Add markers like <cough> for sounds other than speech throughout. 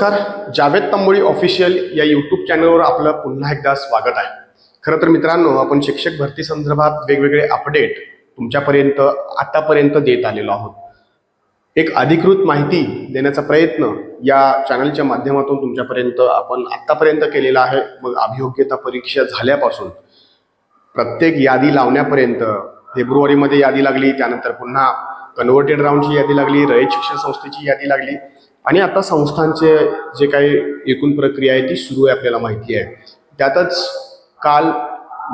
नमस्कार. जावेद तांबोळी ऑफिशियल या यूट्यूब चॅनलवर आपलं पुन्हा एकदा स्वागत आहे. खरं तर मित्रांनो आपण शिक्षक भरती संदर्भात वेगवेगळे अपडेट तुमच्यापर्यंत आतापर्यंत देत आलेलो आहोत. एक अधिकृत माहिती देण्याचा प्रयत्न या चॅनलच्या माध्यमातून तुमच्यापर्यंत आपण आत्तापर्यंत केलेला आहे. मग अभियोग्यता परीक्षा झाल्यापासून प्रत्येक यादी लावण्यापर्यंत फेब्रुवारीमध्ये यादी लागली त्यानंतर पुन्हा कन्व्हर्टेड राऊंडची यादी लागली रयत शिक्षण संस्थेची यादी लागली आणि आता संस्थांचे जे काही एकूण प्रक्रिया आहे ती सुरू आहे आपल्याला माहिती आहे. त्यातच काल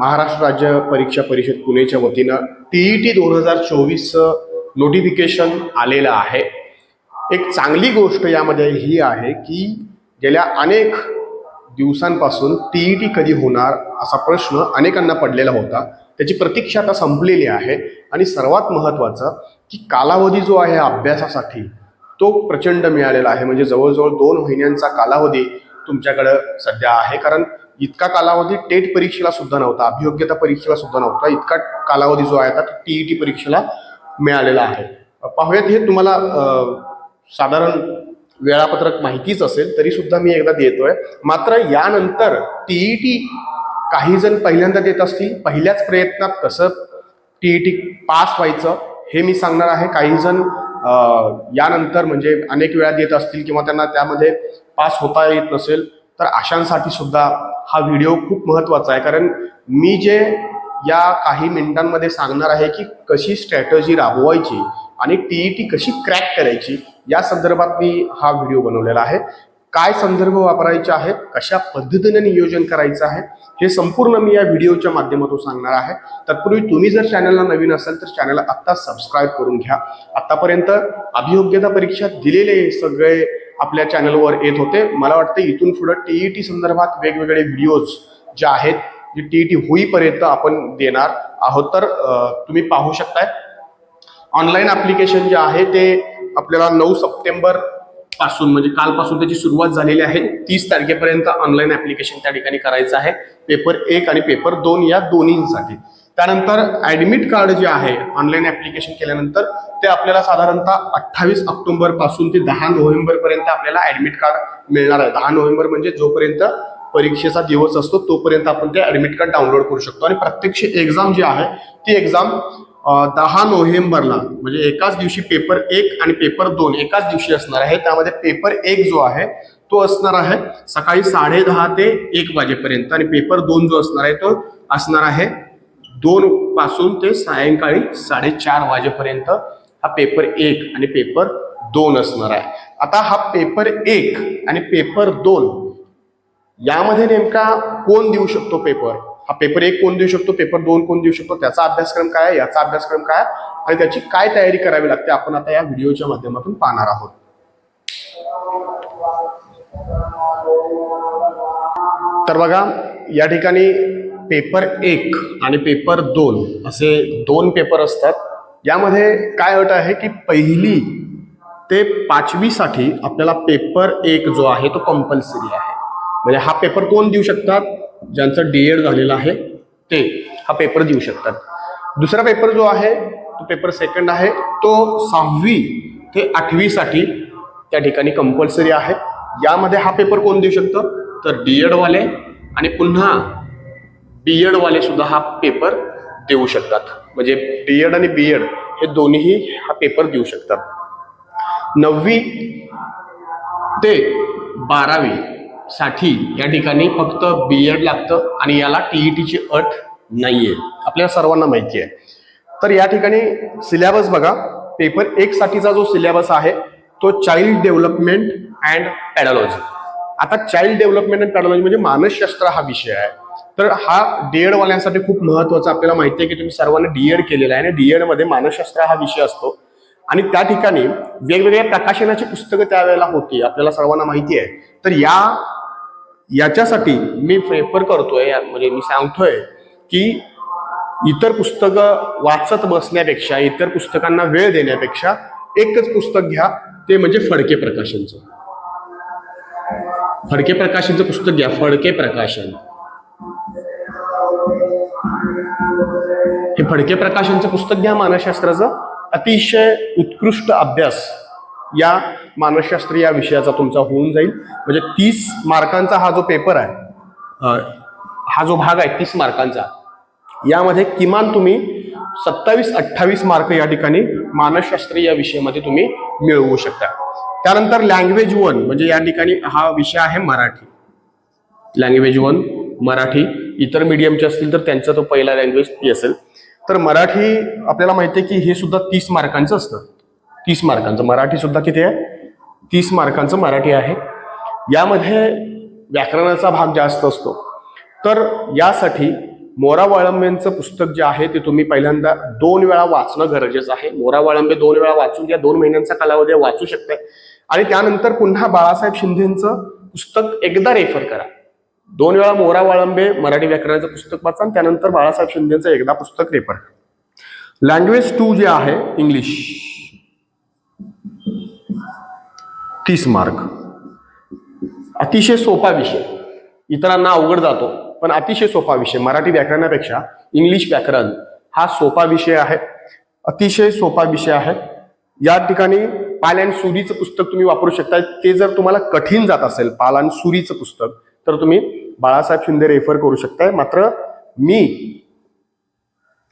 महाराष्ट्र राज्य परीक्षा परिषद पुणेच्या वतीनं टी ई टी दोन हजार चोवीसचं नोटिफिकेशन आलेलं आहे. एक चांगली गोष्ट यामध्ये ही आहे की गेल्या अनेक दिवसांपासून टी ई टी कधी होणार असा प्रश्न अनेकांना पडलेला होता. त्याची प्रतीक्षा आता संपलेली आहे. आणि सर्वात महत्त्वाचं की कालावधी जो आहे अभ्यासासाठी तो प्रचंड मिळालेला आहे. म्हणजे जवळजवळ दोन महिन्यांचा कालावधी तुमच्याकडं सध्या आहे. कारण इतका कालावधी टेट परीक्षेला सुद्धा नव्हता अभियोग्यता परीक्षेला सुद्धा नव्हता. इतका कालावधी जो आहे आता टी ई टी परीक्षेला मिळालेला आहे. पाहूयात हे तुम्हाला साधारण वेळापत्रक माहितीच असेल तरी सुद्धा मी एकदा देतोय. मात्र यानंतर टीईटी काही जण पहिल्यांदा देत असतील पहिल्याच प्रयत्नात कसं टीईटी पास व्हायचं हे मी सांगणार आहे. काही जण यानंतर म्हणजे अनेक वेळा देत असतील किंवा त्यांना त्यामध्ये पास होता येत नसेल तर अशांसाठी सुद्धा हा व्हिडिओ खूप महत्त्वाचा आहे. कारण मी जे या काही मिनिटांमध्ये सांगणार आहे की कशी स्ट्रॅटजी राबवायची आणि टीई टी कशी क्रॅक करायची या संदर्भात मी हा व्हिडिओ बनवलेला आहे. काय संदर्भ वापरायचे आहेत कशा पद्धतीने नियोजन करायचं आहे हे संपूर्ण मी या व्हिडिओच्या माध्यमातून सांगणार आहे. तत्पूर्वी तुम्ही जर चॅनलला नवीन असाल तर चॅनलला आत्ता सबस्क्राईब करून घ्या. आत्तापर्यंत अभियोग्यता परीक्षा दिलेले सगळे आपल्या चॅनलवर येत होते. मला वाटतं इथून पुढं टीई टी संदर्भात वेगवेगळे व्हिडिओज जे आहेत जे टी ई टी होईपर्यंत आपण देणार आहोत. तर तुम्ही पाहू शकताय. ऑनलाईन ॲप्लिकेशन जे आहे ते आपल्याला नऊ सप्टेंबर पासून म्हणजे कालपासून त्याची सुरुवात झालेली आहे. तीस तारखेपर्यंत ऑनलाईन ऍप्लिकेशन त्या ठिकाणी करायचं आहे. पेपर एक आणि पेपर दोन या दोन्हींसाठी. त्यानंतर ऍडमिट कार्ड जे आहे ऑनलाईन ऍप्लिकेशन केल्यानंतर ते आपल्याला साधारणतः अठ्ठावीस ऑक्टोबरपासून ते दहा नोव्हेंबर पर्यंत आपल्याला ऍडमिट कार्ड मिळणार आहे. दहा नोव्हेंबर म्हणजे जोपर्यंत परीक्षेचा दिवस असतो तोपर्यंत आपण ते ऍडमिट कार्ड डाउनलोड करू शकतो. आणि प्रत्यक्ष एक्झाम जी आहे ती एक्झाम दहा नोव्हेंबरला म्हणजे एकाच दिवशी पेपर एक आणि पेपर दोन एकाच दिवशी असणार आहे. त्यामध्ये पेपर एक जो आहे तो असणार आहे सकाळी साडे दहा ते एक वाजेपर्यंत आणि पेपर दोन जो असणार आहे तो असणार आहे दोन पासून ते सायंकाळी साडेचार वाजेपर्यंत. हा पेपर एक आणि पेपर दोन असणार आहे. आता हा पेपर एक आणि पेपर दोन यामध्ये नेमका कोण देऊ शकतो पेपर? हा पेपर एक कोण देऊ शकतो? पेपर दोन कोण देऊ शकतो? त्याचा अभ्यासक्रम काय आहे? याचा अभ्यासक्रम काय आहे? आणि त्याची काय तयारी करावी लागते? आपण आता या व्हिडिओच्या माध्यमातून पाहणार आहोत. तर बघा या ठिकाणी पेपर एक आणि पेपर दोन असे दोन पेपर असतात. यामध्ये काय अट आहे की पहिली ते पाचवीसाठी आपल्याला पेपर एक जो आहे तो कंपल्सरी आहे. म्हणजे हा पेपर कोण देऊ शकतात? ज्यांचं डी एड झालेलं आहे ते हा पेपर देऊ शकतात. दुसरा पेपर जो आहे तो पेपर सेकंड आहे. तो सहावी ते आठवीसाठी त्या ठिकाणी कंपल्सरी आहे. यामध्ये हा पेपर कोण देऊ शकतं? तर डी एडवाले आणि पुन्हा बी एडवाले सुद्धा हा पेपर देऊ शकतात. म्हणजे डी एड आणि बी एड हे दोन्हीही हा पेपर देऊ शकतात. नववी ते बारावी साठी या ठिकाणी फक्त बी एड लागतं आणि याला टी ई टीची अट नाहीये. आपल्याला सर्वांना माहिती आहे. तर या ठिकाणी सिलेबस बघा. पेपर एक साठीचा जो सिलेबस आहे तो चाइल्ड डेव्हलपमेंट अँड पॅडॉलॉजी आता चाइल्ड डेव्हलपमेंट अँड पॅडॉलॉजी म्हणजे मानसशास्त्र हा विषय आहे. तर हा डीएड वाल्यांसाठी खूप महत्त्वाचा आपल्याला माहिती आहे की तुम्ही सर्वांनी डीएड केलेला आहे आणि डीएडमध्ये मानसशास्त्र हा विषय असतो. आणि त्या ठिकाणी वेगवेगळ्या प्रकाशनाची पुस्तकं त्यावेळेला होती आपल्याला सर्वांना माहिती आहे. तर या याच्यासाठी मी प्रेफर करतोय म्हणजे मी सांगतोय की इतर पुस्तकं वाचत बसण्यापेक्षा इतर पुस्तकांना वेळ देण्यापेक्षा एकच पुस्तक घ्या ते म्हणजे फडके प्रकाशनचं. फडके प्रकाशनचं पुस्तक घ्या फडके प्रकाशन. हे फडके प्रकाशनचं पुस्तक घ्या मानसशास्त्राचं. अतिशय उत्कृष्ट अभ्यास या मानसशास्त्र या विषयाचा तुमचा होऊन जाईल. म्हणजे तीस मार्कांचा हा जो पेपर आहे हा जो भाग आहे तीस मार्कांचा यामध्ये किमान तुम्ही सत्तावीस अठ्ठावीस मार्क या ठिकाणी मानसशास्त्र या विषयामध्ये तुम्ही मिळवू शकता. त्यानंतर लँग्वेज वन म्हणजे या ठिकाणी हा विषय आहे मराठी. लँग्वेज वन मराठी इतर मीडियमचे असतील तर त्यांचा तो पहिला लँग्वेज ती असेल तर मराठी आपल्याला माहिती आहे की हे सुद्धा तीस मार्कांचं असतं. तीस मार्कांचं. मराठी सुद्धा किती आहे? तीस मार्कांचं मराठी आहे. यामध्ये व्याकरणाचा भाग जास्त असतो. तर यासाठी मोरा वाळंबेंचं पुस्तक जे आहे ते तुम्ही पहिल्यांदा दोन वेळा वाचणं गरजेचं आहे. मोरा वाळंबे दोन वेळा वाचून या दोन महिन्यांचा कालावधी वाचू शकताय. आणि त्यानंतर पुन्हा बाळासाहेब शिंदेचं पुस्तक एकदा रेफर करा. दोन वेळा मोरा वाळंबे मराठी व्याकरणाचं पुस्तक वाचा आणि त्यानंतर बाळासाहेब शिंदेचं एकदा पुस्तक रेफर लँग्वेज टू जे आहे इंग्लिश तीस मार्क अतिशय सोपा विषय. इतरांना अवघड जातो पण अतिशय सोपा विषय. मराठी व्याकरणापेक्षा इंग्लिश व्याकरण हा सोपा विषय आहे. अतिशय सोपा विषय आहे. या ठिकाणी पाल अँड सुरीचं पुस्तक तुम्ही वापरू शकता ते जर तुम्हाला कठीण जात असेल पाल अँड सुरीचं पुस्तक तर तुम्ही बाळासाहेब शिंदे रेफर करू शकताय. मात्र मी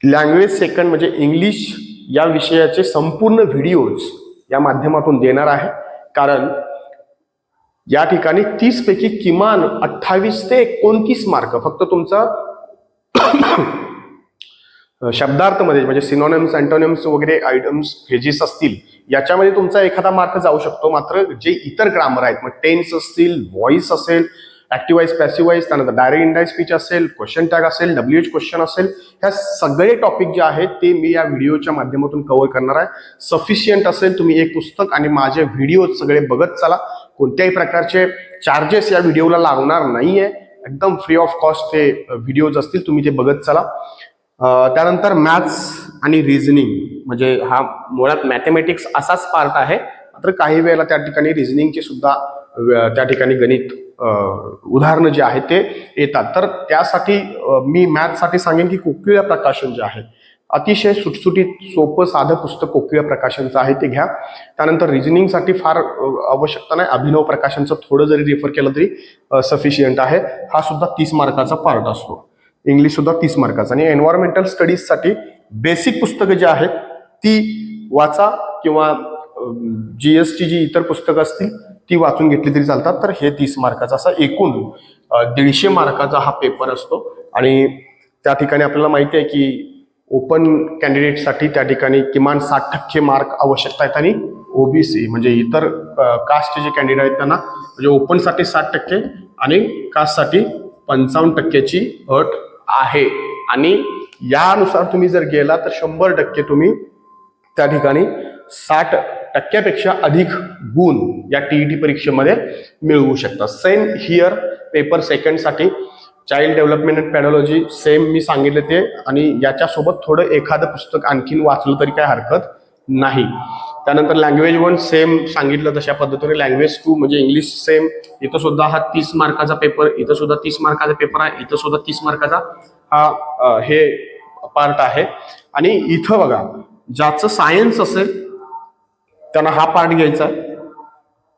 लँग्वेज सेकंड म्हणजे इंग्लिश या विषयाचे संपूर्ण व्हिडिओज या माध्यमातून देणार आहे. कारण या ठिकाणी तीस पैकी किमान अठ्ठावीस ते एकोणतीस मार्क फक्त तुमचा <coughs> शब्दार्थमध्ये म्हणजे सिनॉनिम्स अँटोनिम्स वगैरे आयटम्स फेजेस असतील याच्यामध्ये तुमचा एखादा मार्क जाऊ शकतो. मात्र जे इतर ग्रामर आहेत मग टेन्स असतील व्हॉइस असेल ऍक्टिवाईज पॅसिवाईज त्यानंतर डायरेक्ट इंडाय स्पीच असेल क्वेश्चन टॅग असेल डब्ल्यू एच क्वेश्चन असेल ह्या सगळे टॉपिक जे आहेत ते मी या व्हिडिओच्या माध्यमातून कव्हर करणार आहे. सफिशियंट असेल तुम्ही एक पुस्तक आणि माझे व्हिडिओ सगळे बघत चला. कोणत्याही प्रकारचे चार्जेस या व्हिडिओला लागणार आहे एकदम फ्री ऑफ कॉस्ट ते व्हिडिओज असतील तुम्ही ते बघत चला. त्यानंतर मॅथ्स आणि रिझनिंग म्हणजे हा मुळात मॅथमॅटिक्स असाच पार्ट आहे. मात्र काही वेळेला त्या ठिकाणी रिझनिंगचे सुद्धा त्या ठिकाणी गणित उदाहरणं जे आहेत ते येतात. तर त्यासाठी मी मॅथ्ससाठी सांगेन की कोकिळा प्रकाशन जे आहे अतिशय सुटसुटीत सोपं साधं पुस्तक कोकिळा प्रकाशनचं आहे ते घ्या. त्यानंतर रिझनिंगसाठी फार आवश्यकता नाही. अभिनव प्रकाशनचं थोडं जरी रेफर केलं तरी सफिशियंट आहे. हा सुद्धा तीस मार्काचा पार्ट असतो. इंग्लिश सुद्धा तीस मार्काचा. आणि एन्व्हायरमेंटल स्टडीजसाठी बेसिक पुस्तकं जी आहेत ती वाचा किंवा जी एस टी जी इतर पुस्तकं असतील ती वाचून घेतली तरी चालतात. तर हे तीस मार्काचा असा एकूण दीडशे मार्काचा हा पेपर असतो. आणि त्या ठिकाणी आपल्याला माहिती आहे की ओपन कॅन्डिडेटसाठी त्या ठिकाणी किमान साठ टक्के मार्क आवश्यकता आहेत. आणि ओबीसी म्हणजे इतर कास्टचे जे कॅन्डिडेट आहेत त्यांना म्हणजे ओपनसाठी साठ टक्के आणि कास्टसाठी पंचावन्न टक्क्याची अट आहे. आणि यानुसार तुम्ही जर गेला तर शंभर टक्के तुम्ही त्या ठिकाणी साठ टक्क्यापेक्षा अधिक गुण या टीईटी परीक्षेमध्ये मिळवू शकता same here paper सेकंडसाठी child development and pedagogy same मी सांगितले ते. आणि याच्यासोबत थोडं एखादं पुस्तक आणखीन वाचलं तरी काय हरकत नाही. त्यानंतर लँग्वेज वन सेम सांगितलं तशा पद्धतीने. लँग्वेज टू म्हणजे इंग्लिश सेम इथं सुद्धा हा तीस मार्काचा पेपर इथं सुद्धा तीस मार्काचा पेपर आहे. इथं सुद्धा तीस मार्काचा हा हे पार्ट आहे. आणि इथं बघा ज्याचं सायन्स असेल त्यांना हा पार्ट घ्यायचा आहे.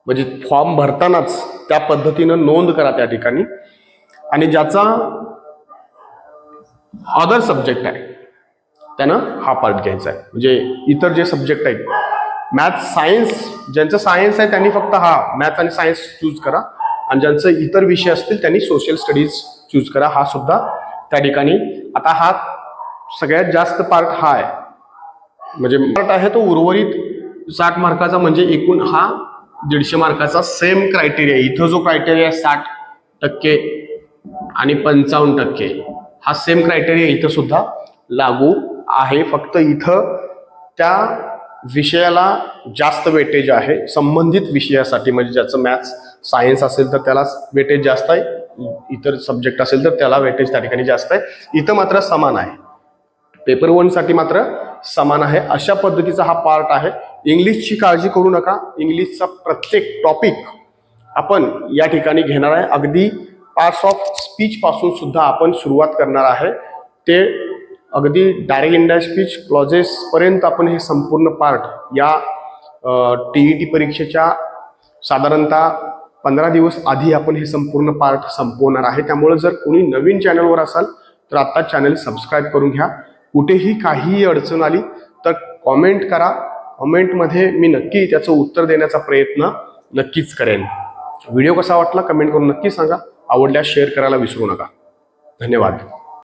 म्हणजे फॉर्म भरतानाच त्या पद्धतीनं नोंद करा त्या ठिकाणी. आणि ज्याचा अदर सब्जेक्ट आहे त्यानं हा पार्ट घ्यायचा आहे. म्हणजे इतर जे सब्जेक्ट आहेत मॅथ्स सायन्स ज्यांचं सायन्स आहे त्यांनी फक्त हा मॅथ्स आणि सायन्स चूज करा. आणि ज्यांचं इतर विषय असतील त्यांनी सोशल स्टडीज चूज करा. हा सुद्धा त्या ठिकाणी आता हा सगळ्यात जास्त पार्ट हा आहे. म्हणजे पार्ट आहे तो उर्वरित साठ मार्काचा म्हणजे एकूण हा दीडशे मार्काचा सेम क्रायटेरिया इथं जो क्रायटेरिया आहे साठ टक्के आणि पंचावन्न टक्के. हा सेम क्रायटेरिया इथं सुद्धा लागू आहे. फक्त इथं त्या विषयाला जास्त वेटेज आहे. संबंधित विषयासाठी म्हणजे ज्याचं मॅथ्स सायन्स असेल तर त्याला वेटेज जास्त आहे. इतर सब्जेक्ट असेल तर त्याला वेटेज त्या ठिकाणी जास्त आहे. इथं मात्र समान आहे. पेपर वनसाठी मात्र समान आहे. अशा पद्धतीचा हा पार्ट आहे. इंग्लिशची काळजी करू नका. इंग्लिशचा प्रत्येक टॉपिक आपण या ठिकाणी घेणार आहे. अगदी पार्ट्स ऑफ स्पीच पासून सुद्धा आपण सुरुवात करणार आहे. ते अगदी डायरेक्ट इंडिया स्पीच क्लॉजेसपर्यंत आपण हे संपूर्ण पार्ट या टी ई टी परीक्षेच्या साधारणतः पंधरा दिवस आधी आपण हे संपूर्ण पार्ट संपवणार आहे. त्यामुळे जर कोणी नवीन चॅनलवर असाल तर आता चॅनल सबस्क्राईब करून घ्या. कुठेही काहीही अडचण आली तर कॉमेंट करा. कमेंटमध्ये मी नक्की त्याचं उत्तर देण्याचा प्रयत्न नक्कीच करेन. व्हिडिओ कसा वाटला कमेंट करून नक्की सांगा. आवडल्यास शेअर करायला विसरू नका. धन्यवाद.